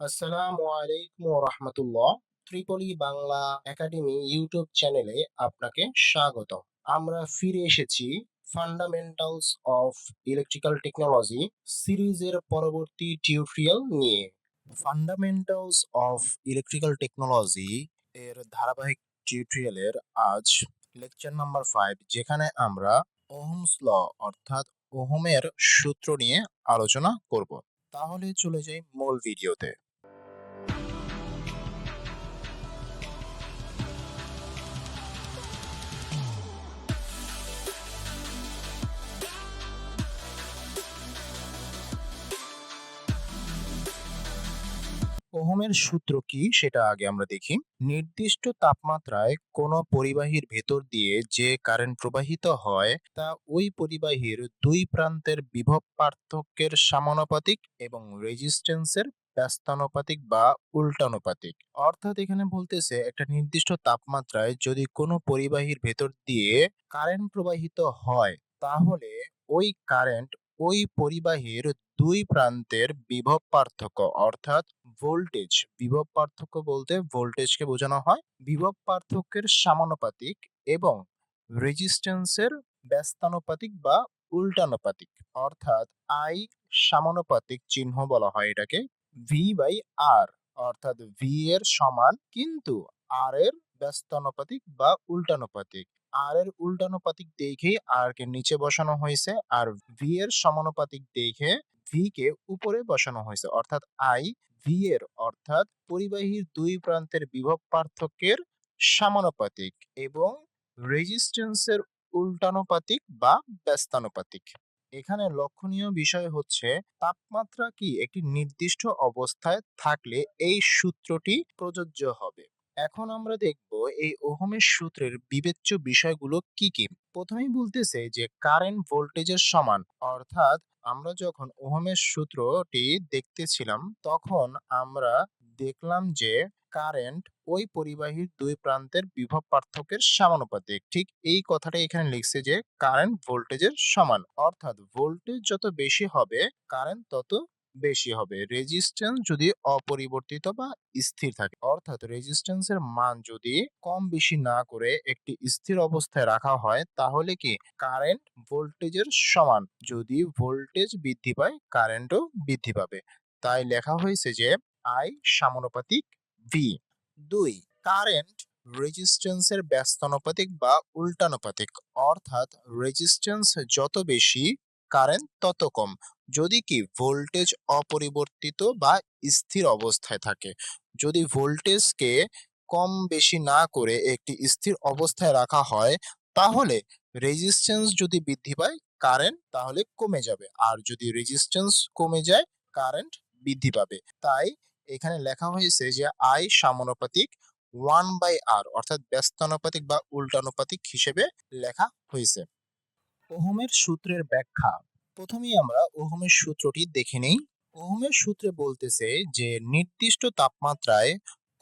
আসসালামু আলাইকুম রহমতুল্লাহ ত্রিপলি বাংলা একাডেমি ইউটিউব চ্যানেলে আপনাকে স্বাগত আমরা ফিরে এসেছি ফান্ডামেন্টালস অফ ইলেকট্রিক্যাল টেকনোলজি সিরিজের পরবর্তী টিউটোরিয়াল নিয়ে। ফান্ডামেন্টালস অফ ইলেকট্রিক্যাল টেকনোলজি এর ধারাবাহিক টিউটোরিয়ালের আজ লেকচার নাম্বার ফাইভ যেখানে আমরা ওহমস ল অর্থাৎ ওহমের সূত্র নিয়ে আলোচনা করব। তাহলে চলে যাই মূল ভিডিওতে ওহমের সূত্র কি সেটা আগে আমরা দেখি। নির্দিষ্ট তাপমাত্রায় কোনো পরিবাহীর ভেতর দিয়ে যে কারেন্ট প্রবাহিত হয়, তা ওই পরিবাহীর দুই প্রান্তের বিভব পার্থক্যের সমানুপাতিক এবং রেজিস্ট্যান্সের ব্যস্তানুপাতিক বা উল্টানুপাতিক। অর্থাৎ এখানে বলতেছে একটা নির্দিষ্ট তাপমাত্রায় যদি কোনো পরিবাহীর ভেতর দিয়ে কারেন্ট প্রবাহিত হয়, তাহলে ওই কারেন্ট ওই পরিবাহীর দুই প্রান্তের বিভব পার্থক্য, অর্থাৎ ভোল্টেজ বিভব পার্থক্য বলতে ভোল্টেজকে বোঝানো হয়, বিভব পার্থক্যের সমানুপাতিক এবং রেজিস্ট্যান্সের ব্যস্তানুপাতিক বা উল্টানুপাতিক, অর্থাৎ আই সমানুপাতিক চিহ্ন বলা হয় এটাকে ভি বাই আর অর্থাৎ ভি এর সমান কিন্তু আর এর ব্যস্তানুপাতিক বা উল্টানুপাতিক। আর এর উল্টানুপাতিক দেখেই আর কে নিচে বসানো হয়েছে আর ভি এর সমানুপাতিক দেখে ভি কে উপরে বসানো হয়েছে। অর্থাৎ আই ভি এর অর্থাৎ পরিবাহীর দুই প্রান্তের বিভব পার্থক্যের সমানুপাতিক এবং রেজিস্ট্যান্সের উল্টানুপাতিক বা ব্যস্তানুপাতিক। এখানে লক্ষণীয় বিষয় হচ্ছে তাপমাত্রা কি একটি নির্দিষ্ট অবস্থায় থাকলে এই সূত্রটি প্রযোজ্য হবে। এখন আমরা দেখব এই ওহমের সূত্রের বিবেচ্য বিষয়গুলো কি কি? প্রথমেই বলতেছে যে কারেন্ট ভোল্টেজের সমান, অর্থাৎ আমরা যখন ওহমের সূত্রটি দেখতেছিলাম, তখন আমরা দেখলাম যে কারেন্ট ওই পরিবাহীর দুই প্রান্তের বিভব পার্থক্যের সমানুপাতিক। ঠিক এই কথাটা এখানে লিখছে যে কারেন্ট ভোল্টেজের সমান, অর্থাৎ ভোল্টেজ যত বেশি হবে কারেন্ট তত বেশি হবে। রেজিস্ট্যান্স যদি অপরিবর্তিত বা স্থির থাকে, অর্থাৎ রেজিস্ট্যান্সের মান যদি কম বেশি না করে একটি স্থির অবস্থায় রাখা হয়, তাহলে কি কারেন্ট ভোল্টেজের সমান। যদি ভোল্টেজ বৃদ্ধি পায় কারেন্টও বৃদ্ধি পাবে। তাই লেখা হয়েছে যে আই সমানুপাতিক ভি দুই কারেন্ট রেজিস্ট্যান্সের ব্যস্তানুপাতিক বা উল্টানুপাতিক। অর্থাৎ রেজিস্ট্যান্স যত বেশি কারেন্ট তত কম। যদি কি ভোল্টেজ অপরিবর্তিত বা স্থির অবস্থায় থাকে। যদি ভোল্টেজকে কম বেশি না করে একটি স্থির অবস্থায় রাখা হয়, তাহলে রেজিস্ট্যান্স যদি বৃদ্ধি পায় কারেন্ট তাহলে কমে যাবে। আর যদি রেজিস্ট্যান্স কমে যায় কারেন্ট বৃদ্ধি পাবে। তাই এখানে লেখা হয়েছে যে আই সমানুপাতিক ওয়ান বাই আর অর্থাৎ ব্যস্তানুপাতিক বা উল্টানুপাতিক হিসেবে লেখা হয়েছে। ওহমের সূত্রের ব্যাখ্যা প্রথমেই আমরা ওহমের সূত্রটি দেখে নেই। ওহমের সূত্রে বলতেছে যে, নির্দিষ্ট তাপমাত্রায়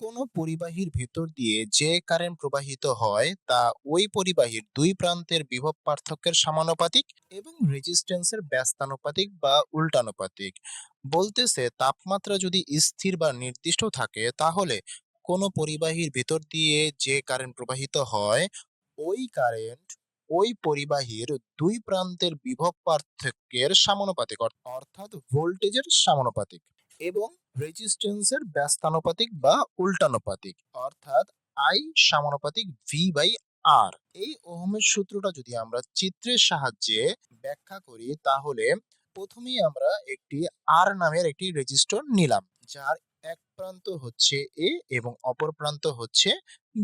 কোনো পরিবাহীর ভেতর দিয়ে যে কারেন্ট প্রবাহিত হয়, তা ওই পরিবাহীর দুই প্রান্তের বিভব পার্থক্যের সমানুপাতিক এবং রেজিস্ট্যান্সের ব্যস্তানুপাতিক বা উল্টানুপাতিক। বলতেছে, তাপমাত্রা যদি স্থির বা নির্দিষ্ট থাকে, তাহলে কোনো পরিবাহীর ভেতর দিয়ে যে কারেন্ট প্রবাহিত হয়, ওই কারেন্ট ওই পরিবাহীর দুই প্রান্তের বিভব পার্থক্যের সমানুপাতিক অর- অর্থাৎ ভোল্টেজের সমানুপাতিক এবং রেজিস্ট্যান্সের ব্যস্তানুপাতিক বা উল্টানুপাতিক, অর্থাৎ আই সমানুপাতিক ভি বাই আর এই ওহমের সূত্রটা যদি আমরা চিত্রের সাহায্যে ব্যাখ্যা করি, তাহলে প্রথমেই আমরা একটি আর নামের একটি রেজিস্টর নিলাম, যার এক প্রান্ত হচ্ছে এ এবং অপর প্রান্ত হচ্ছে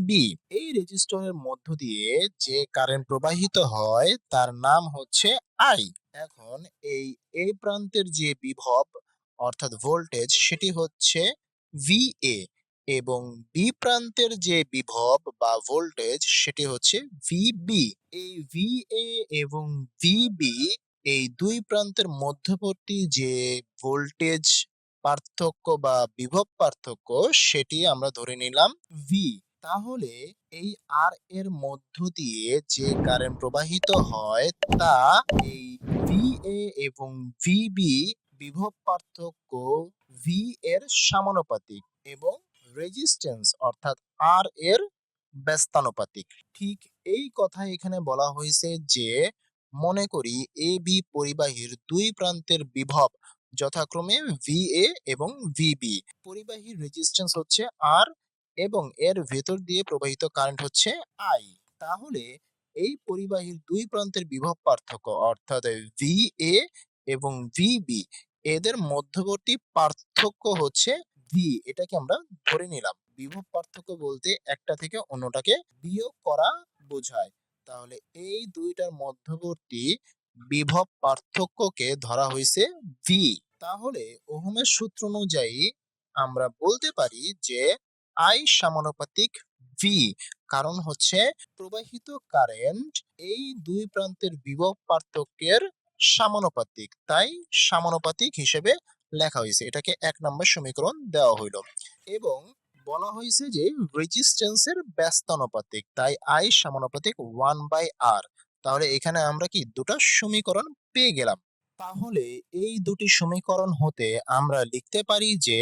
বি। এই রেজিস্টরের মধ্য দিয়ে যে কারেন্ট প্রবাহিত হয়, তার নাম হচ্ছে আই এখন এই এ প্রান্তের যে বিভব, অর্থাৎ ভোল্টেজ সেটি হচ্ছে ভিএ এবং বি প্রান্তের যে বিভব বা ভোল্টেজ সেটি হচ্ছে ভিবি এই ভিএ এবং ভিবি এই দুই প্রান্তের মধ্যবর্তী যে ভোল্টেজ পার্থক্য বা বিভব পার্থক্য সেটি আমরা ধরে নিলাম ভি তাহলে এই আর এর মধ্য দিয়ে যে কারেন্ট প্রবাহিত হয়, তা এই ভিএ এবং ভিবি বিভব পার্থক্য ভি এর সমানুপাতিক এবং রেজিস্ট্যান্স অর্থাৎ আর এর ব্যস্তানুপাতিক। ঠিক এই কথা এখানে বলা হয়েছে যে, মনে করি এ বি পরিবাহীর দুই প্রান্তের বিভব যথাক্রমে ভি এ এবং ভিবি পরিবাহী রেজিস্ট্যান্স হচ্ছে আর এবং এর ভেতর দিয়ে প্রবাহিত কারেন্ট হচ্ছে আই তাহলে এই পরিবাহীর দুই প্রান্তের বিভব পার্থক্য, অর্থাৎ ভি এ এবং ভিবি এদের মধ্যবর্তী পার্থক্য হচ্ছে ভি এটাকে আমরা ধরে নিলাম। বিভব পার্থক্য বলতে একটা থেকে অন্যটাকে বিয়োগ করা বোঝায়। তাহলে এই দুইটার মধ্যবর্তী বিভব পার্থক্যকে ধরা হয়েছে ভি তাহলে ওহমের সূত্র অনুযায়ী আমরা বলতে পারি যে আই সমানুপাতিক ভি কারণ হচ্ছে প্রবাহিত কারেন্ট এই দুই প্রান্তের বিভব পার্থক্যের সমানুপাতিক। তাই সমানুপাতিক হিসেবে লেখা হয়েছে। এটাকে এক নম্বর সমীকরণ দেওয়া হইল। এবং বলা হয়েছে যে রেজিস্ট্যান্সের ব্যস্তানুপাতিক। তাই আই সমানুপাতিক ওয়ান বাই আর তাহলে এখানে আমরা কি দুটো সমীকরণ পেয়ে গেলাম। তাহলে এই দুটি সমীকরণ হতে আমরা লিখতে পারি যে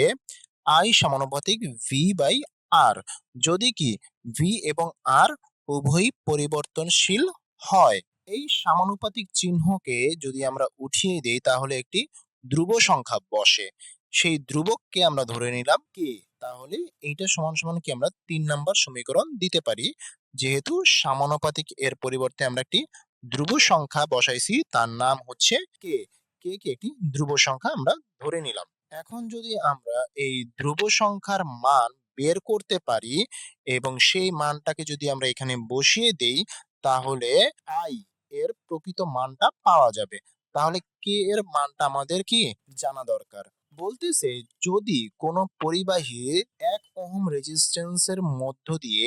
আই সমানুপাতিক ভি বাই আর যদি কি ভি এবং আর উভয়ই পরিবর্তনশীল হয়, এই সমানুপাতিক চিহ্নকে যদি আমরা উঠিয়ে দেই তাহলে একটি ধ্রুব সংখ্যা বসে। সেই ধ্রুবককে আমরা ধরে নিলাম কে? তাহলে এইটা সমান সমান কি আমরা তিন নাম্বার সমীকরণ দিতে পারি। যেহেতু সমানুপাতিক এর পরিবর্তে আমরা একটি ধ্রুব সংখ্যা বসাইছি, তার নাম হচ্ছে কে কে কে একটি ধ্রুব সংখ্যা আমরা ধরে নিলাম। এখন যদি আমরা এই ধ্রুব সংখ্যার মান বের করতে পারি এবং সেই মানটাকে যদি আমরা এখানে বসিয়ে দেই, তাহলে আই এর প্রকৃত মানটা পাওয়া যাবে। তাহলে কে এর মানটা আমাদের কি? জানা দরকার। বলতেছে যদি কোনো পরিবাহী এক ওহম রেজিস্ট্যান্সের মধ্য দিয়ে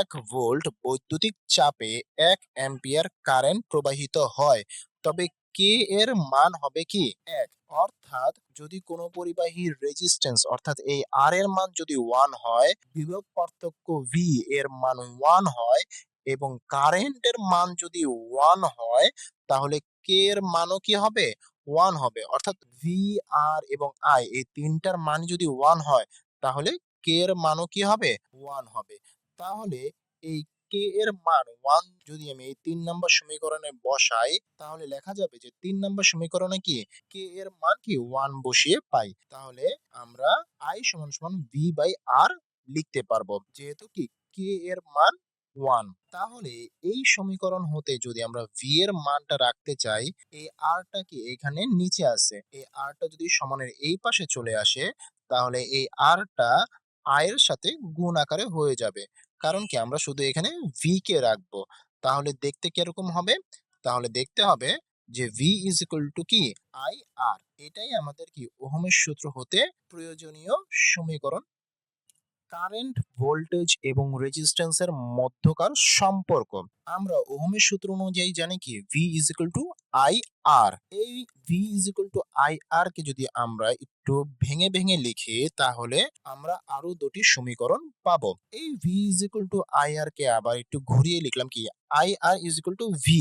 এক ভোল্ট বৈদ্যুতিক চাপে এক অ্যাম্পিয়ার কারেন্ট প্রবাহিত হয়, তবে কে এর মান হবে কি এক? অর্থাৎ যদি কোনো পরিবাহী রেজিস্ট্যান্স অর্থাৎ এই আর এর মান যদি ওয়ান হয়, বিভব পার্থক্য ভি এর মান ওয়ান হয় এবং কারেন্টের মান যদি ওয়ান হয়, তাহলে কে এর মানও কি হবে? ওয়ান হবে। অর্থাৎ ভি আর এবং আই এই তিনটার মান যদি ওয়ান হয়, তাহলে কে এর মানও কি হবে? ওয়ান হবে। তাহলে এই কে এর মান ওয়ান যদি আমি এই তিন নম্বর সমীকরণে বসাই, তাহলে লেখা যাবে যে তিন নম্বর সমীকরণে কি? কে এর মান কি? ওয়ান বসিয়ে পাই। তাহলে আমরা আই সমান সমান ভি বাই আর লিখতে পারব। যেহেতু কি? কে এর মান ওয়ান তাহলে এই সমীকরণ হতে যদি আমরা ভি এর মানটা রাখতে চাই, এই আরটা কি এখানে নিচে আছে? এই আরটা যদি সমানের এই পাশে চলে আসে, তাহলে এই আরটা এর সাথে গুণ আকারে হয়ে যাবে। কারণ কি? আমরা শুধু এখানে ভি কে রাখব। তাহলে দেখতে কীরকম হবে? তাহলে দেখতে হবে যে ভি ইজ ইকুয়াল টু কি? আই আর এটাই আমাদের কি ওহমের সূত্র হতে প্রয়োজনীয় সমীকরণ কারেন্ট ভোল্টেজ এবং রেজিস্ট্যান্সের মধ্যকার সম্পর্ক। আমরা ওহমের সূত্র অনুযায়ী জানি কি? V is equal to I R এই V is equal to I R কে যদি আমরা একটু ভেঙে ভেঙে লিখি, তাহলে আমরা আরও দুটি সমীকরণ পাবো। এই V is equal to I R কে আবার একটু ঘুরিয়ে লিখলাম কি? I R is equal to V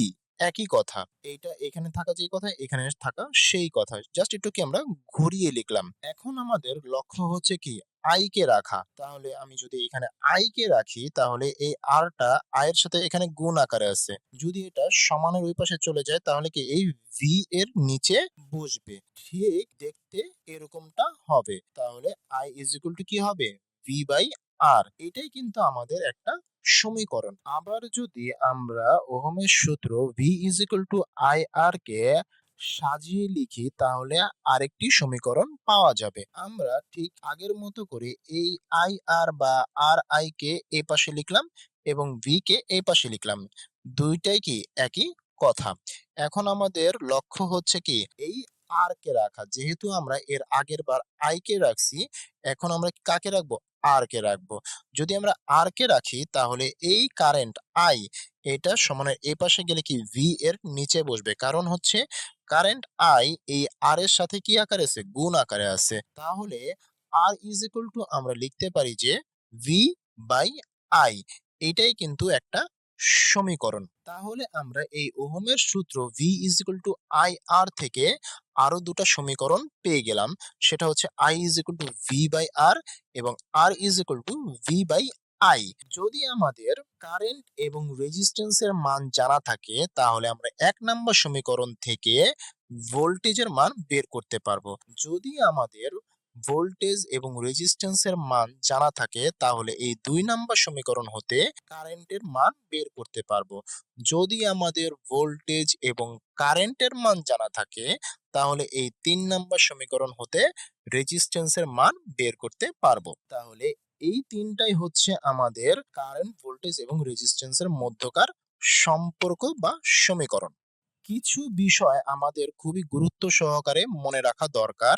একই কথা। এইটা এখানে থাকা যে কথা, এখানে থাকা সেই কথা। জাস্ট একটু কি আমরা ঘুরিয়ে লিখলাম। এখন আমাদের লক্ষ্য হচ্ছে কি? আই কে রাখা? তাহলে আমি যদি এখানে আই কে রাখি, তাহলে এই আরটা আয়ের সাথে এখানে গুণ আকারে আছে। যদি এটা সমানের ওই পাশে চলে যায়, তাহলে কি এই ভি এর নিচে বসবে? ঠিক দেখতে এরকমটা হবে। তাহলে আই ইজ ইকুয়াল টু কি হবে? ভি বাই আর এটাই কিন্তু আমাদের একটা সমীকরণ। আবার যদি আমরা ওহমের সূত্র V is equal to I R কে সাজিয়ে লিখি, তাহলে আরেকটি সমীকরণ পাওয়া যাবে। আমরা ঠিক আগের মতো করে এই আই আর বা আর আই কে এই পাশে লিখলাম এবং ভি কে এই পাশে লিখলাম। দুইটাই কি একই কথা? এখন আমাদের লক্ষ্য হচ্ছে কি, এই আর কে রাখা, যেহেতু আমরা এর আগের বার আই কে রাখছি, এখন আমরা কাকে রাখব? আর কে রাখব। যদি আমরা আর কে রাখি, তাহলে এই কারেন্ট আই এটা সমানের এই পাশে গেলে কি ভি এর নিচে বসবে। কারণ হচ্ছে কারেন্ট আই এই আর এর সাথে কি আকারে আছে? গুণ আকারে আছে। তাহলে আর ইজ ইকুয়াল টু আমরা লিখতে পারি যে ভি বাই আই এটাই কিন্তু একটা সমীকরণ। তাহলে আমরা এই ওহমের সূত্র V is equal to I R থেকে আরও দুটা সমীকরণ পেয়ে গেলাম। সেটা হচ্ছে I is equal to V by R এবং R is equal to V by I যদি আমাদের কারেন্ট এবং রেজিস্ট্যান্সের মান জানা থাকে, তাহলে আমরা এক নম্বর সমীকরণ থেকে ভোল্টেজের মান বের করতে পারব। যদি আমাদের ভোল্টেজ এবং রেজিস্ট্যান্সের মান জানা থাকে, তাহলে এই দুই নাম্বার সমীকরণ হতে কারেন্টের মান বের করতে পারব। যদি আমাদের ভোল্টেজ এবং কারেন্টের মান জানা থাকে, তাহলে এই তিন নাম্বার সমীকরণ হতে রেজিস্ট্যান্সের মান বের করতে পারব। তাহলে এই তিনটাই হচ্ছে আমাদের কারেন্ট ভোল্টেজ এবং রেজিস্ট্যান্সের মধ্যকার সম্পর্ক বা সমীকরণ। কিছু বিষয় আমাদের খুবই গুরুত্ব সহকারে মনে রাখা দরকার।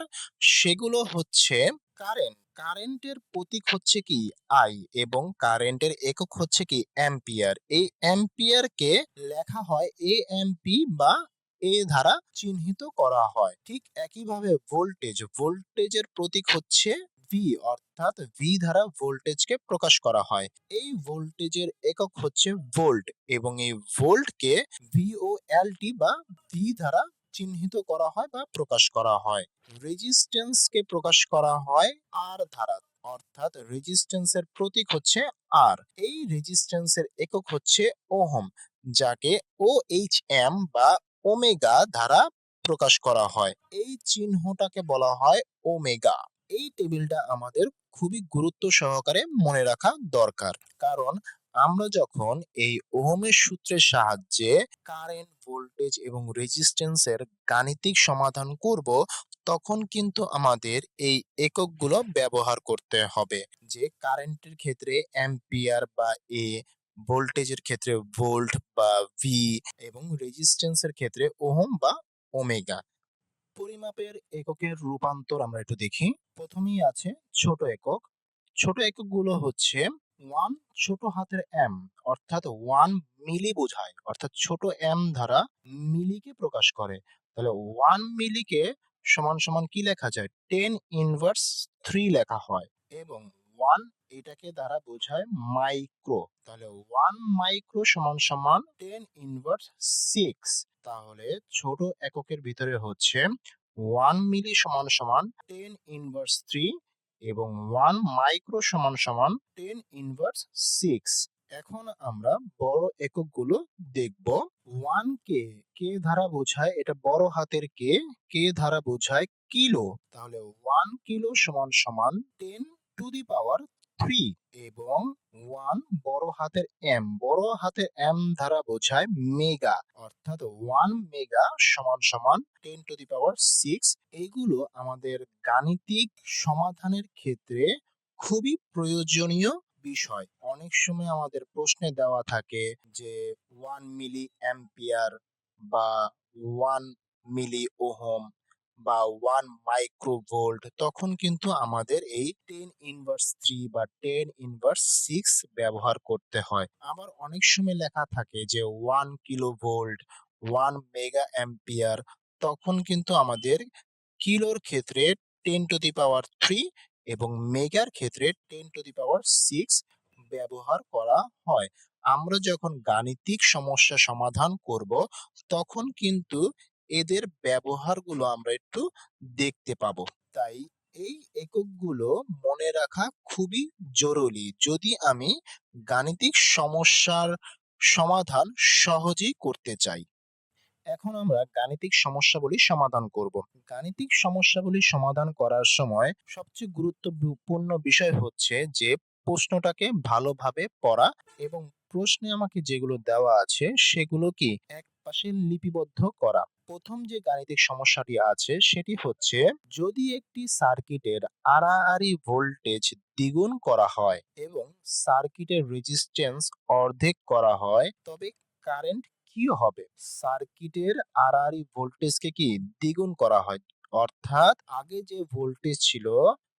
সেগুলো হচ্ছে কারেন্ট। কারেন্টের প্রতীক হচ্ছে কি? আই এবং কারেন্টের একক হচ্ছে কি? অ্যাম্পিয়ার। এই অ্যাম্পিয়ারকে লেখা হয় এ এমপি বা এ দ্বারা চিহ্নিত করা হয়। ঠিক একইভাবে ভোল্টেজ। ভোল্টেজের প্রতীক হচ্ছে ভি অর্থাৎ ভি দ্বারা ভোল্টেজকে প্রকাশ করা হয়। এই ভোল্টেজের একক হচ্ছে ভোল্ট এবং এই ভোল্টকে ভিওএলটি বা ভি দ্বারা চিহ্নিত করা হয় বা প্রকাশ করা হয়। রেজিস্ট্যান্সকে প্রকাশ করা হয় আর দ্বারা অর্থাৎ রেজিস্ট্যান্সের প্রতীক হচ্ছে আর এই রেজিস্ট্যান্সের একক হচ্ছে ওহম, যাকে ও এইচ এম বা ওমেগা দ্বারা প্রকাশ করা হয়। এই চিহ্নটাকে বলা হয় ওমেগা। এই টেবিলটা আমাদের খুবই গুরুত্ব সহকারে মনে রাখা দরকার। কারণ আমরা যখন এই ওহমের সূত্রের সাহায্যে কারেন্ট ভোল্টেজ এবং রেজিস্ট্যান্সের গাণিতিক সমাধান করব, তখন কিন্তু আমাদের এই এককগুলো ব্যবহার করতে হবে। যে কারেন্টের ক্ষেত্রে অ্যাম্পিয়ার বা এ ভোল্টেজের ক্ষেত্রে ভোল্ট বা ভি এবং রেজিস্ট্যান্সের ক্ষেত্রে ওহম বা ওমেগা। পরিমাপের এককের রূপান্তর আমরা একটু দেখি। প্রথমেই আছে ছোট একক। ছোট এককগুলো হচ্ছে ওয়ান ছোট হাতের এম অর্থাৎ ওয়ান মিলি বোঝায়, অর্থাৎ ছোট এম দ্বারা মিলিকে প্রকাশ করে। তাহলে ওয়ান মিলিকে সমান সমান কি লেখা যায়? টেন ইনভার্স থ্রি লেখা হয়। এবং ওয়ান এটাকে দ্বারা বোঝায় মাইক্রো তাহলে ওয়ান মাইক্রো সমান সমান টেন ইনভার্স সিক্স তাহলে ছোট এককের ভিতরে হচ্ছে ওয়ান মিলি সমান সমান টেন ইনভার্স থ্রি এবং ওয়ান মাইক্রো সমান সমান টেন ইনভার্স সিক্স এখন আমরা বড় এককগুলো দেখব। ওয়ান কে কে ধারা বোঝায়? এটা বড় হাতের কে কে ধারা বোঝায়? কিলো তাহলে ওয়ান কিলো সমান সমান ten to the power three এবং ওয়ান বড় হাতের এম বড় হাতের এম দ্বারা বোঝায় মেগা অর্থাৎ ওয়ান মেগা সমান সমান ten to the power six এইগুলো আমাদের গাণিতিক সমাধানের ক্ষেত্রে খুবই প্রয়োজনীয় বিষয়। অনেক সময় আমাদের প্রশ্নে দেওয়া থাকে যে ওয়ান মিলি অ্যাম্পিয়ার বা ওয়ান মিলি ওহম বা ওয়ান মাইক্রোভোল্ট তখন কিন্তু আমাদের এই টেন ইনভার্স থ্রি বা টেন ইনভার্স সিক্স ব্যবহার করতে হয়। আবার অনেক সময় লেখা থাকে যে one kilo volt one mega ampere তখন কিন্তু আমাদের কিলোর ক্ষেত্রে ten to the power three এবং মেগার ক্ষেত্রে ten to the power six ব্যবহার করা হয়। আমরা যখন গাণিতিক সমস্যা সমাধান করব, তখন কিন্তু এদের ব্যবহারগুলো আমরা একটু দেখতে পাবো। তাই এই এককগুলো মনে রাখা খুবই জরুরি। যদি আমি গাণিতিক সমস্যার সমাধান সহজেই করতে চাই। এখন আমরা গাণিতিক সমস্যাবলী সমাধান করব। গাণিতিক সমস্যাবলী সমাধান করার সময় সবচেয়ে গুরুত্বপূর্ণ বিষয় হচ্ছে যে, প্রশ্নটাকে ভালোভাবে পড়া এবং প্রশ্নে আমাকে যেগুলো দেওয়া আছে সেগুলো কি? এক পাশে লিপিবদ্ধ করা। প্রথম যে গাণিতিক সমস্যাটি আছে, সেটি হচ্ছে যদি একটি সার্কিটের আড়াআড়ি ভোল্টেজ দ্বিগুণ করা হয় এবং সার্কিটের রেজিস্ট্যান্স অর্ধেক করা হয়, তবে কারেন্ট কি হবে? সার্কিটের আড়াআড়ি ভোল্টেজকে কি দ্বিগুণ করা হয়? অর্থাৎ আগে যে ভোল্টেজ ছিল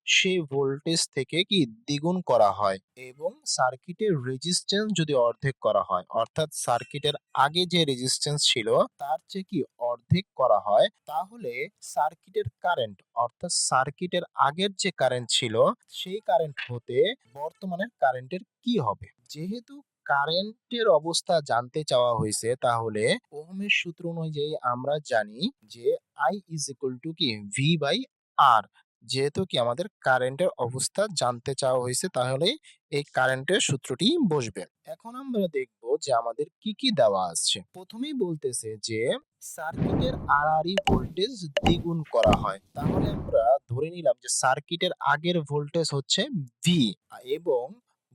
সেই ভোল্টেজ থেকে কি দ্বিগুণ করা হয় এবং সার্কিটের রেজিস্ট্যান্স যদি অর্ধেক করা হয়, অর্থাৎ সার্কিটের আগে যে রেজিস্ট্যান্স ছিল, তার চেয়ে কি অর্ধেক করা হয়? তাহলে সার্কিটের কারেন্ট অর্থাৎ সার্কিটের আগের যে কারেন্ট ছিল, সেই কারেন্ট হতে বর্তমানের কারেন্টের কি হবে? যেহেতু কারেন্টের অবস্থা জানতে চাওয়া হয়েছে, তাহলে ওহমের সূত্র অনুযায়ী আমরা জানি যে আই ইজ ইকুয়াল টু কি? ভি বাই আর যেহেতু কি আমাদের কারেন্টের অবস্থা জানতে চাওয়া হয়েছে তাহলে এই কারেন্টের সূত্রটি বসবে। এখন আমরা দেখব যে আমাদের কি কি দেওয়া আছে। প্রথমেই বলতেছে যে সার্কিটের আড়াআড়ি ভোল্টেজ দ্বিগুণ করা হয়। তাহলে আমরা ধরে নিলাম যে সার্কিটের আগের ভোল্টেজ হচ্ছে ভি এবং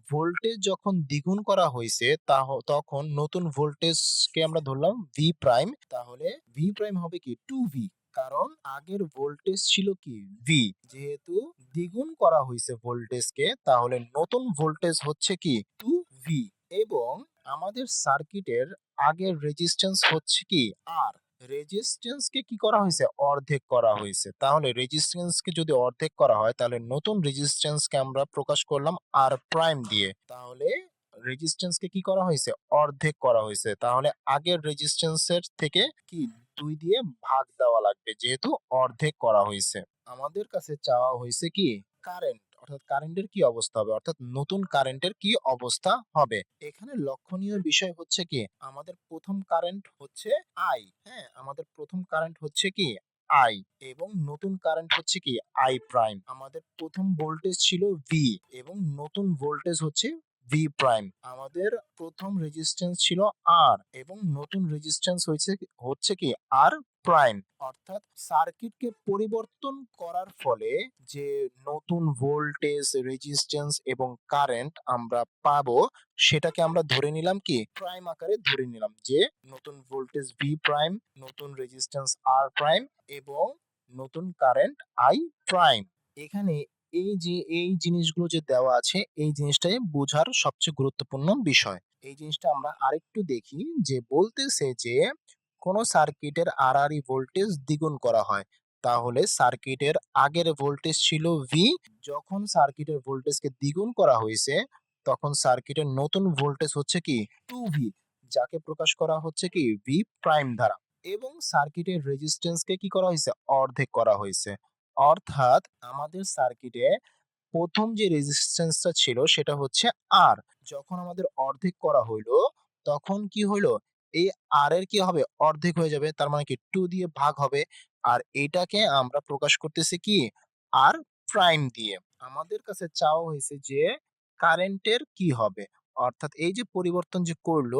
ভোল্টেজ যখন দ্বিগুণ করা হয়েছে তখন নতুন ভোল্টেজকে আমরা ধরলাম ভি প্রাইম তাহলে ভি প্রাইম হবে কি? টু ভি কারণ আগের ভোল্টেজ ছিল কি? ভি যেহেতু দ্বিগুণ করা হয়েছে ভোল্টেজকে তাহলে নতুন ভোল্টেজ হচ্ছে কি? টু ভি এবং আমাদের সার্কিটের আগের রেজিস্ট্যান্স হচ্ছে কি? আর রেজিস্ট্যান্সকে কি করা হয়েছে? অর্ধেক করা হয়েছে। তাহলে রেজিস্ট্যান্সকে যদি অর্ধেক করা হয়, তাহলে নতুন রেজিস্ট্যান্সকে আমরা প্রকাশ করলাম আর প্রাইম দিয়ে। তাহলে রেজিস্ট্যান্সকে কি করা হয়েছে? অর্ধেক করা হয়েছে। তাহলে আগের রেজিস্ট্যান্সের থেকে কি? দুই দিয়ে ভাগ দেওয়া লাগবে, যেহেতু অর্ধেক করা হয়েছে। আমাদের কাছে চাওয়া হয়েছে কি কারেন্ট অর্থাৎ কারেন্টের কি অবস্থা হবে, অর্থাৎ নতুন কারেন্টের কি অবস্থা হবে। এখানে লক্ষণীয় বিষয় হচ্ছে কি, আমাদের প্রথম কারেন্ট হচ্ছে আই হ্যাঁ? আমাদের প্রথম কারেন্ট হচ্ছে কি আই এবং নতুন কারেন্ট হচ্ছে কি আই প্রাইম আমাদের প্রথম ভোল্টেজ ছিল ভি এবং নতুন ভোল্টেজ হচ্ছে ভি প্রাইম আমাদের প্রথম রেজিস্ট্যান্স ছিল আর এবং নতুন রেজিস্ট্যান্স হয়েছে, হচ্ছে কি আর প্রাইম অর্থাৎ সার্কিটকে পরিবর্তন করার ফলে যে নতুন ভোল্টেজ রেজিস্ট্যান্স এবং কারেন্ট আমরা পাবো, সেটাকে আমরা ধরে নিলাম কি? প্রাইম আকারে ধরে নিলাম যে নতুন ভোল্টেজ ভি প্রাইম নতুন রেজিস্ট্যান্স আর প্রাইম এবং নতুন কারেন্ট আই প্রাইম এখানে এই যে এই জিনিসগুলো যে দেওয়া আছে, এই জিনিসটাই বোঝার সবচেয়ে গুরুত্বপূর্ণ বিষয়। এই জিনিসটা আমরা আরেকটু দেখি যে বলতেছে যে কোন সার্কিটের আরআরই ভোল্টেজ দ্বিগুণ করা হয়। তাহলে সার্কিটের আগের ভোল্টেজ ছিল ভি যখন সার্কিটের ভোল্টেজকে দ্বিগুণ করা হয়েছে, তখন সার্কিটের নতুন ভোল্টেজ হচ্ছে কি? টু ভি যাকে প্রকাশ করা হচ্ছে কি? ভি প্রাইম দ্বারা। এবং সার্কিটের রেজিস্ট্যান্সকে কি করা হয়েছে? অর্ধেক করা হয়েছে। অর্থাৎ আমাদের সার্কিটে প্রথম যে রেজিস্ট্যান্সটা ছিল সেটা হচ্ছে আর যখন আমাদের অর্ধেক করা হইল, তখন কি হইল? এই আর এর কি হবে? অর্ধেক হয়ে যাবে, তার মানে কি টু দিয়ে ভাগ হবে। আর এটাকে আমরা প্রকাশ করতেছি কি? আর প্রাইম দিয়ে। আমাদের কাছে চাওয়া হয়েছে যে কারেন্টের কি হবে? অর্থাৎ এই যে পরিবর্তন যে করল,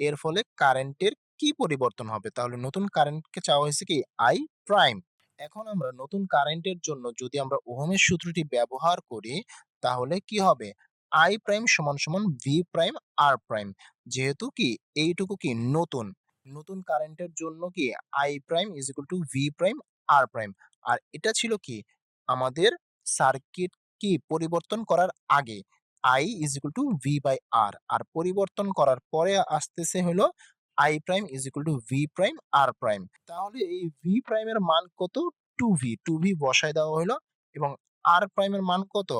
এর ফলে কারেন্টের কি পরিবর্তন হবে? তাহলে নতুন কারেন্টকে চাওয়া হয়েছে কি? আই প্রাইম এখন আমরা নতুন কারেন্টের জন্য যদি আমরা ওহমের সূত্রটি ব্যবহার করি, তাহলে কি হবে? আই প্রাইম সমান সমান ভি প্রাইম আর প্রাইম যেহেতু কি, এইটুকু কি নতুন। নতুন কারেন্টের জন্য কি I prime is equal to V prime R prime আর এটা ছিল কি, আমাদের সার্কিট কি পরিবর্তন করার আগে I is equal to V by R আর পরিবর্তন করার পরে আসতেছে হলো I prime is equal to V prime R prime তাহলে এই ভি প্রাইমের মান কত? টু ভি টু ভি বসায় দেওয়া হলো এবং আর প্রাইমের মান কত?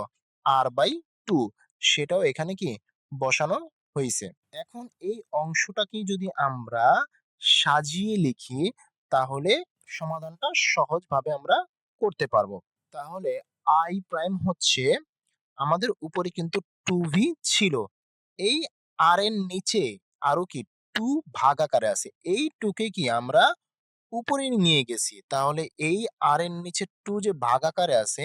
আর বাই টু সেটাও এখানে কি? বসানো হয়েছে। এখন এই অংশটাকে যদি আমরা সাজিয়ে লিখি, তাহলে সমাধানটা সহজভাবে আমরা করতে পারব। তাহলে আই প্রাইম হচ্ছে আমাদের উপরে কিন্তু টু ভি ছিল। এই আর এর নিচে আরও কি? টু ভাগ আকারে আছে। এই টুকে কি আমরা উপরে নিয়ে গেছি? তাহলে এই আর এর নিচে টু যে ভাগ আকারে আছে,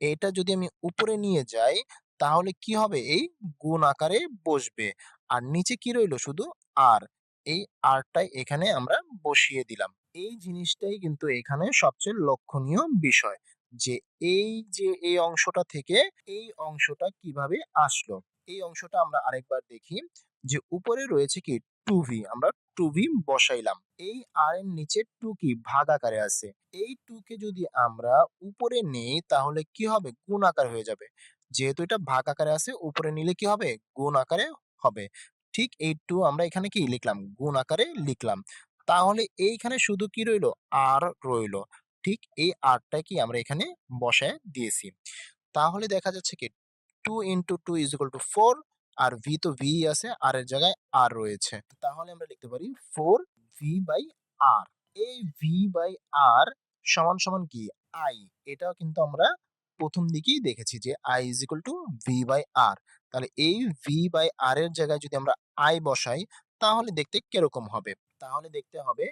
এটা যদি আমি উপরে নিয়ে যাই, তাহলে কি হবে? এই গুণ আকারে বসবে। আর নিচে কি রইল? শুধু আর এই আরটাই এখানে আমরা বসিয়ে দিলাম। এই জিনিসটাই কিন্তু এখানে সবচেয়ে লক্ষণীয় বিষয়, যে এই যে এই অংশটা থেকে এই অংশটা কীভাবে আসলো? এই অংশটা আমরা আরেকবার দেখি, যে উপরে রয়েছে কি? টু ভি, আমরা টু ভি বসাইলাম। এই আর নিচে টু কি ভাগ আকারে আছে। এই টু যদি আমরা উপরে নেই, তাহলে কি হবে? গুণ আকার হয়ে যাবে। যেহেতু এটা ভাগ আকারে আছে, উপরে নিলে কি হবে? গুণ আকারে হবে। ঠিক এই টু আমরা এখানে কি লিখলাম? গুণ আকারে লিখলাম। তাহলে এইখানে শুধু কি রইল? আর রইল। ঠিক এই আরটা কি আমরা এখানে বসায় দিয়েছি। তাহলে দেখা যাচ্ছে কি, two into two is equal to four R V তো ভি আছে আর এর জায়গায় আর রয়েছে। তাহলে আমরা লিখতে পারি ফোর ভি বাই আর এই ভি বাই আর সমান সমান কি? আই এটাও কিন্তু আমরা প্রথম দিকেই দেখেছি যে I is equal to V by R তাহলে এই ভি বাই আর এর জায়গায় যদি আমরা আই বসাই, তাহলে দেখতে কীরকম হবে? তাহলে দেখতে হবে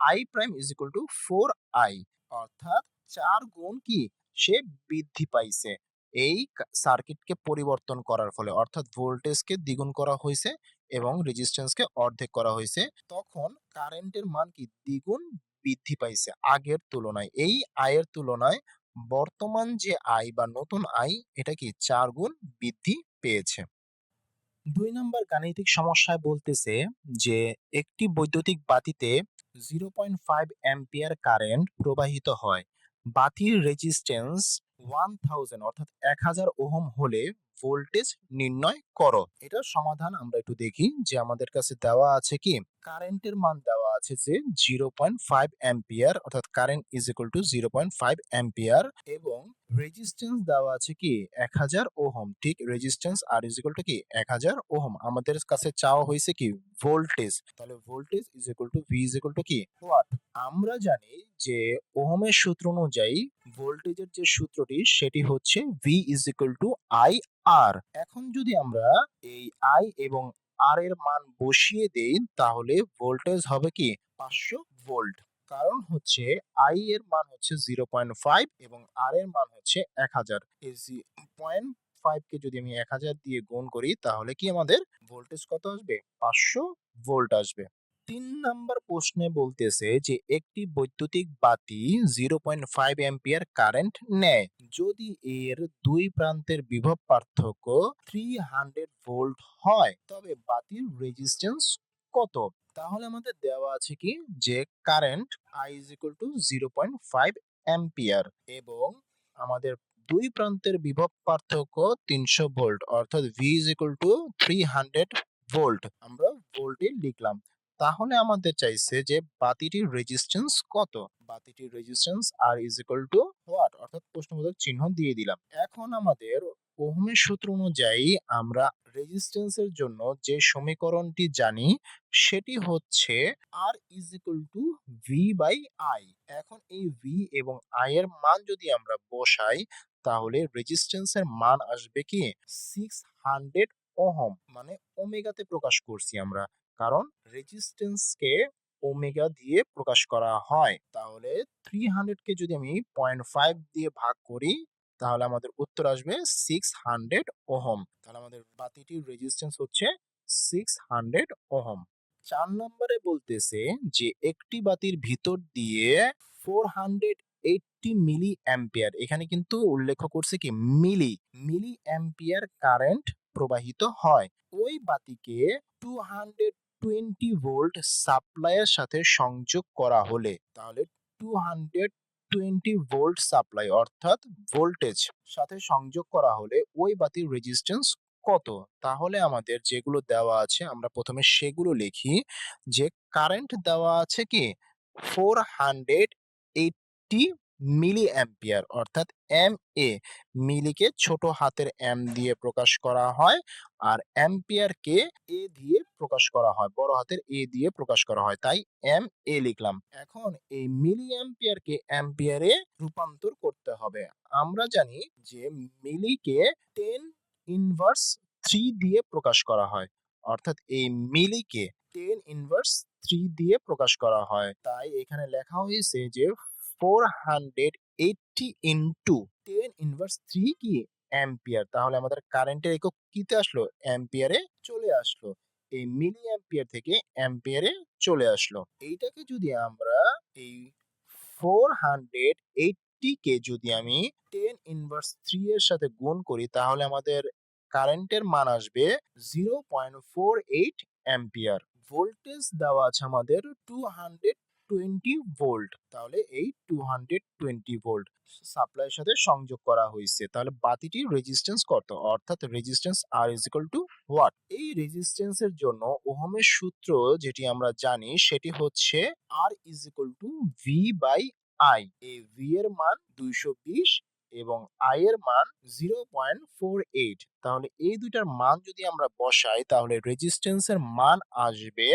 I prime is equal to four I অর্থাৎ চার গুণ কি? সে বৃদ্ধি পাইছে। এই সার্কিটকে পরিবর্তন করার ফলে, অর্থাৎ ভোল্টেজকে দ্বিগুণ করা হয়েছে এবং রেজিস্ট্যান্সকে অর্ধেক করা হয়েছে তখন কারেন্টের মান কি? দ্বিগুণ বৃদ্ধি পাইছে আগের তুলনায়। এই আয়ের তুলনায় বর্তমান যে আয় বা নতুন আয়, এটা কি চার গুণ বৃদ্ধি পেয়েছে। দুই নম্বর গাণিতিক সমস্যায় বলতেছে যে, একটি বৈদ্যুতিক বাতিতে zero point five ampere current প্রবাহিত হয়। বাতির রেজিস্ট্যান্স ওয়ান থাউজেন্ড অর্থাৎ এক হাজার ওহম হলে ভোল্টেজ নির্ণয় করো। এটার সমাধান আমরা একটু দেখি যে আমাদের কাছে দেওয়া আছে কি? কারেন্টের মান দেওয়া আছে যে জিরো পয়েন্ট ফাইভ অ্যাম্পিয়ার অর্থাৎ current is equal to zero point five ampere এবং রেজিস্ট্যান্স দেওয়া আছে কি? এক হাজার ওহম। ঠিক resistance R is equal to কি? এক হাজার ওহম। আমাদের কাছে চাওয়া হয়েছে কি? ভোল্টেজ তাহলে voltage is equal to V is equal to কি? ওয়াট আমরা জানি যে ওহমের সূত্র অনুযায়ী ভোল্টেজের যে সূত্রটি, সেটি হচ্ছে V is equal to I R এখন যদি আমরা এই আই এবং আর এর মান বসিয়ে দেই, তাহলে ভোল্টেজ হবে কি? পাঁচশো ভোল্ট। কারণ হচ্ছে আই এর মান হচ্ছে জিরো পয়েন্ট ফাইভ এবং আর এর মান হচ্ছে এক হাজার। পয়েন্ট ফাইভ কে যদি আমি এক হাজার দিয়ে গুণ করি, তাহলে কি আমাদের ভোল্টেজ কত আসবে? পাঁচশো ভোল্ট আসবে। তিন নাম্বার প্রশ্নে বলতেছে যে, একটি বৈদ্যুতিক বাতি zero point five ampere current নেয়। যদি এর দুই প্রান্তের বিভব পার্থক্য থ্রি হান্ড্রেড ভোল্ট হয়, তবে বাতির রেজিস্ট্যান্স কত? তাহলে আমাদের দেওয়া আছে কি যে current I is equal to zero point five ampere এবং আমাদের দুই প্রান্তের বিভব পার্থক্য তিনশো ভোল্ট অর্থাৎ V is equal to three hundred volt আমরা ভোল্টে লিখলাম। তাহলে আমাদের চাইছে যে বাতিটির রেজিস্ট্যান্স কত? বাতিটির resistance R is equal to what অর্থাৎ প্রশ্নবোধক চিহ্ন দিয়ে দিলাম। এখন আমাদের ওহমের সূত্র অনুযায়ী আমরা রেজিস্ট্যান্সের জন্য যে সমীকরণটি জানি, সেটি হচ্ছে R is equal to V by I এখন এই ভি এবং আই এর মান যদি আমরা বসাই, তাহলে রেজিস্ট্যান্সের মান আসবে কি? সিক্স হান্ড্রেড ওহম মানে ওমেগাতে প্রকাশ করছি আমরা। কারণ রেজিস্ট্যান্সকে ওমেগা দিয়ে প্রকাশ করা হয়। তাহলে থ্রি কে যদি আমি পয়েন্ট ফাইভ দিয়ে ভাগ করি, তাহলে আমাদের উত্তর আসবে সিক্স হান্ড্রেড ওহম। তাহলে আমাদের বাতিটির রেজিস্ট্যান্স হচ্ছে সিক্স হান্ড্রেড ওহম। চার নম্বরে বলতেছে যে একটি বাতির ভিতর দিয়ে four hundred eighty milli ampere এখানে কিন্তু উল্লেখ করছে কি? মিলি মিলি অ্যাম্পিয়ার কারেন্ট প্রবাহিত হয়। ওই বাতিকে টু হান্ড্রেড টোয়েন্টি ভোল্ট সাপ্লাইয়ের সাথে সংযোগ করা হলে, তাহলে two hundred twenty volt supply অর্থাৎ ভোল্টেজ সাথে সংযোগ করা হলে ওই বাতির রেজিস্ট্যান্স কত? তাহলে আমাদের যেগুলো দেওয়া আছে, আমরা প্রথমে সেগুলো লিখি। যে কারেন্ট দেওয়া আছে কি? Four hundred eighty milli ampere অর্থাৎ এম এ মিলিকে ছোট হাতের এম দিয়ে প্রকাশ করা হয় আর অ্যাম্পিয়ারকে এ দিয়ে প্রকাশ করা হয়, বড় হাতের এ দিয়ে প্রকাশ করা হয়। তাই এম এ লিখলাম। এখন এই মিলি অ্যাম্পিয়ারকে অ্যাম্পিয়ারে রূপান্তর করতে হবে। আমরা জানি যে মিলিকে টেন ইনভার্স থ্রি দিয়ে প্রকাশ করা হয়। অর্থাৎ এই মিলিকে টেন ইনভার্স থ্রি দিয়ে প্রকাশ করা হয়। তাই এখানে লেখা হয়েছে যে four hundred eighty into ten inverse three কি অ্যাম্পিয়ার তাহলে আমাদের কারেন্টের একক কিতে আসলো? অ্যাম্পিয়ারে চলে আসলো। এই মিলি অ্যাম্পিয়ার থেকে অ্যাম্পিয়ারে চলে আসলো। এইটাকে যদি আমরা এই ফোর হান্ড্রেড এইটটি কে যদি আমি টেন ইনভার্স থ্রি এর সাথে গুণ করি, তাহলে আমাদের কারেন্টের মান আসবে zero point four eight ampere voltage দেওয়া আছে আমাদের টু হান্ড্রেড টোয়েন্টি ভোল্ট, তাহলে এই টু হান্ড্রেড টোয়েন্টি ভোল্ট সাপ্লাইয়ের সাথে সংযোগ করা হয়েছে। তাহলে বাতিটির রেজিস্ট্যান্স কত? অর্থাৎ resistance R is equal to what এই রেজিস্ট্যান্সের জন্য ওহমের সূত্র যেটি আমরা জানি সেটি হচ্ছে R is equal to V by I এই ভি এর মান দুইশো বিশ এবং আই এর মান জিরো পয়েন্ট ফোর এইট তাহলে এই দুইটার মান যদি আমরা বসাই, তাহলে রেজিস্ট্যান্সের মান আসবে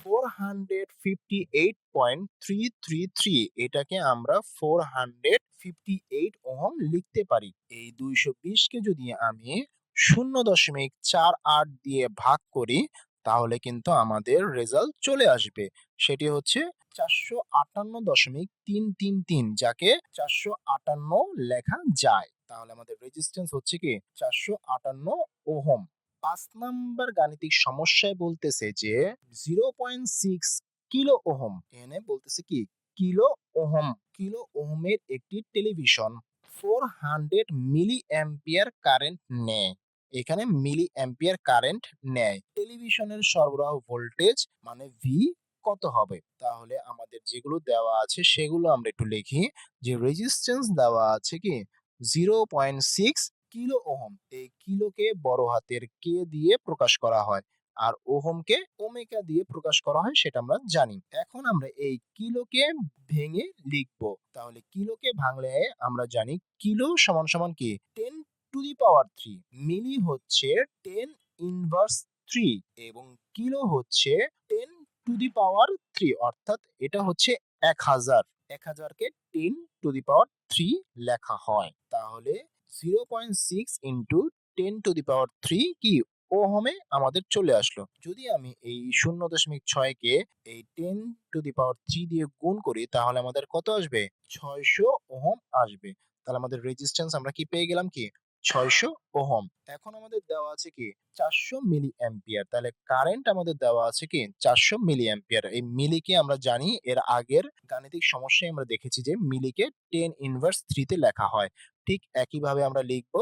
four hundred fifty eight point three three three এটাকে আমরা four hundred fifty eight ohm লিখতে পারি। এই দুইশো বিশকে যদি আমি শূন্য দশমিক চার আট দিয়ে ভাগ করি তাহলে কিন্তু আমাদের রেজাল্ট চলে আসবে। সেটি হচ্ছে চারশো আটান্ন দশমিক তিন তিন তিন, যাকে চারশো আটান্ন লেখা যায়। তাহলে আমাদের রেজিস্ট্যান্স হচ্ছে কি? চারশো আটান্ন ওহম। পাঁচ নাম্বার গাণিতিক সমস্যায় বলতেছে যে zero point six kilo ohm. এখানে বলতেছে কি? Kilo ohm. কিলো ওহমের একটি television four hundred milli ampere current নেয়। এখানে মিলি অ্যাম্পিয়ার কারেন্ট নেয়। টেলিভিশনের সরবরাহ ভোল্টেজ মানে ভি কত হবে? তাহলে আমাদের যেগুলো দেওয়া আছে সেগুলো আমরা একটু লিখি। যে রেজিস্ট্যান্স দেওয়া আছে কি? Zero point six kilo ohm. এই কিলোকে বড় হাতের কে দিয়ে প্রকাশ করা হয় আর ওহমকে ওমেকা দিয়ে প্রকাশ করা হয় সেটা আমরা জানি। এখন আমরা এই কিলোকে ভেঙে লিখব। তাহলে কিলোকে ভাঙলে আমরা জানি কিলো সমান সমান কি? Ten to the power three milli হচ্ছে টেন ইনভার্স থ্রি এবং কিলো হচ্ছে ten to the power three অর্থাৎ এটা হচ্ছে এক হাজার। এক হাজারকে ten to the power three লেখা হয়। তাহলে zero point six into ten to the power three কি? ওহমে আমাদের চলে আসলো। যদি আমি এই শূন্য দশমিক ছয়কে এই ten to the power three দিয়ে গুণ করি, তাহলে আমাদের কত আসবে? ছয়শো ওহম আসবে। তাহলে আমাদের রেজিস্ট্যান্স আমরা কি পেয়ে গেলাম কি? ছয়শো ওহম। এখন আমাদের দেওয়া আছে কি, চারশো মিলি অ্যাম্পিয়ার তাহলে কারেন্ট আমাদের দেওয়া আছে কি, চারশো মিলি অ্যাম্পিয়ার এই মিলিকে আমরা জানি, এর আগের গাণিতিক সমস্যায় আমরা দেখেছি যে মিলিকে টেন ইনভার্স থ্রিতে লেখা হয়। ঠিক একইভাবে আমরা লিখব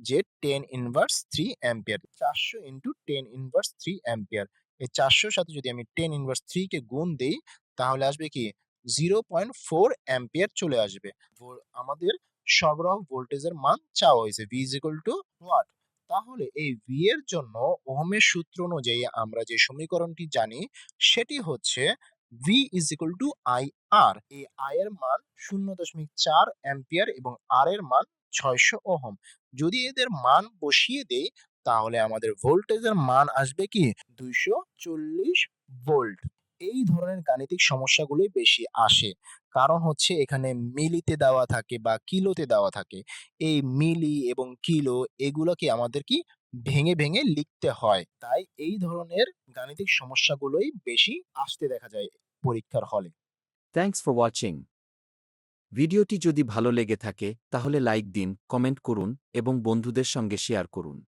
যে টেন ইনভার্স থ্রি অ্যাম্পিয়ার। চারশো into ten inverse three ampere. এই চারশোর সাথে যদি আমি টেন ইনভার্স থ্রি কে গুণ দেই, তাহলে আসবে কি জিরো পয়েন্ট ফোর অ্যাম্পিয়ার চলে আসবে। আমাদের সরবরাহ ভোল্টেজের মান চাওয়া হয়েছে V is equal to what তাহলে এই ভি এর জন্য ওহমের সূত্র অনুযায়ী আমরা যে সমীকরণটি জানি, সেটি হচ্ছে V is equal to I R এই আই এর মান শূন্য দশমিক চার অ্যাম্পিয়ার এবং আর এর মান ছয়শো ওহম। যদি এদের মান বসিয়ে দেই, তাহলে আমাদের ভোল্টেজের মান আসবে কি? দুইশো চল্লিশ ভোল্ট এই ধরনের গাণিতিক সমস্যাগুলোই বেশি আসে। কারণ হচ্ছে এখানে মিলিতে দেওয়া থাকে বা কিলোতে দেওয়া থাকে। এই মিলি এবং কিলো এগুলোকে আমাদের কি ভেঙে ভেঙে লিখতে হয়। তাই এই ধরনের গাণিতিক সমস্যাগুলোই বেশি আসতে দেখা যায় পরীক্ষার হলে। থ্যাঙ্কস ফর ওয়াচিং ভিডিওটি যদি ভালো লেগে থাকে, তাহলে লাইক দিন কমেন্ট করুন এবং বন্ধুদের সঙ্গে শেয়ার করুন।